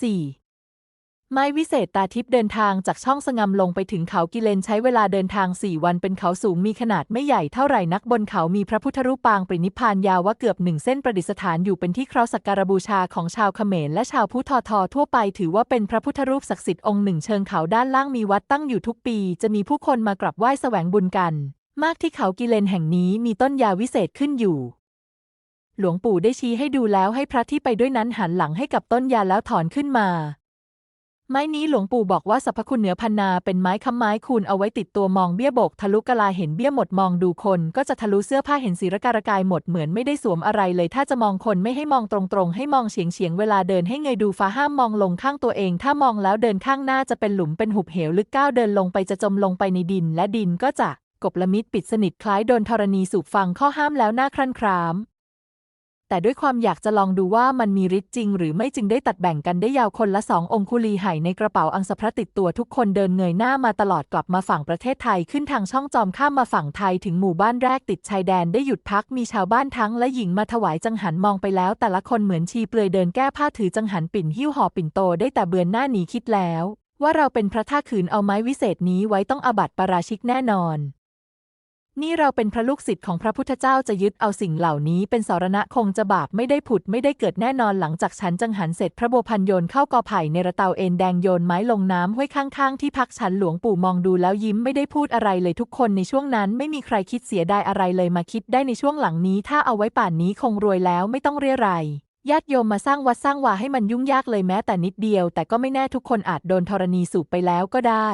4. ไม้วิเศษตาทิพย์เดินทางจากช่องสงำลงไปถึงเขากิเลนใช้เวลาเดินทางสี่วันเป็นเขาสูงมีขนาดไม่ใหญ่เท่าไหร่นักบนเขามีพระพุทธรูปปางปรินิพานยาวว่าเกือบหนึ่งเส้นประดิษฐานอยู่เป็นที่เคราสักการบูชาของชาวเขมรและชาวพุทธทอทั่วไปถือว่าเป็นพระพุทธรูปศักดิ์สิทธิ์องค์หนึ่งเชิงเขาด้านล่างมีวัดตั้งอยู่ทุกปี จะมีผู้คนมากราบไหว้แสวงบุญกัน มากที่เขากิเลนแห่งนี้มีต้นยาวิเศษขึ้นอยู่ หลวงปู่ได้ชี้ให้ดูแล้วให้พระที่ไปด้วยนั้นหันหลังให้กับต้นยาแล้วถอนขึ้นมา ไม้นี้หลวงปู่บอกว่าสรรพคุณเหนือพันนาเป็นไม้ค้ำไม้คูณเอาไว้ติดตัวมองเบี้ยบกทะลุกะลาเห็นเบี้ยหมดมองดูคน ก็จะทะลุเสื้อผ้าเห็นศีรการกายหมดเหมือนไม่ได้สวมอะไรเลยถ้าจะมองคนไม่ให้มองตรงๆ ให้มองเฉียงเฉียงเวลาเดินให้เงยดูฟ้าห้ามมองลงข้างตัวเอง ถ้ามองแล้วเดินข้างหน้าจะเป็นหลุมเป็นหุบเหวลึกก้าวเดินลงไปจะจมลงไปในดิน และดินก็จะกบละมิดปิดสนิทคล้ายโดนธรณีสูบฟังข้อห้ามแล้วหน้าครั่นคราม แต่ด้วยความอยากจะลองดูว่ามันมีฤทธิ์จริง หรือไม่จึงได้ตัดแบ่งกันได้ยาวคนละสององคุลีไห่ในกระเป๋าอังสะพระติดตัวทุกคนเดินเงยหน้ามาตลอดกลับมาฝั่งประเทศไทยขึ้นทางช่องจอมข้ามมาฝั่งไทยถึงหมู่บ้านแรกติดชายแดนได้หยุดพักมีชาวบ้านทั้งและหญิงมาถวายจังหันมองไปแล้ว แต่ละคนเหมือนชีเปลือยเดินแก้ผ้าถือจังหันปิ่นหิ้วห่อปิ่นโตได้แต่เบือนหน้าหนีคิดแล้ว ว่าเราเป็นพระท่าขืนเอาไม้วิเศษนี้ไว้ต้องอาบัติปราชิกแน่นอน นี่เราเป็นพระลูกศิษย์ของพระพุทธเจ้าจะยึดเอาสิ่งเหล่านี้เป็นสารณะคงจะบาปไม่ได้ผุดไม่ได้เกิดแน่นอนหลังจากฉันจังหันเสร็จพระโบพันโยนเข้ากอไผ่ในระเตาเอ็นแดงโยนไม้ลงน้ำห้วยข้างๆที่พักฉันหลวงปู่มองดูแล้วยิ้มไม่ได้พูดอะไรเลยทุกคนในช่วงนั้นไม่มีใครคิดเสียดายอะไรเลยมาคิดได้ในช่วงหลังนี้ถ้าเอาไว้ป่านนี้คงรวยแล้วไม่ต้องเรียรายญาติโยมมาสร้างวัดสร้างวาให้มันยุ่งยากเลยแม้แต่นิดเดียว แต่ก็ไม่แน่ทุกคนอาจโดนธรณีสูบไปแล้วก็ได้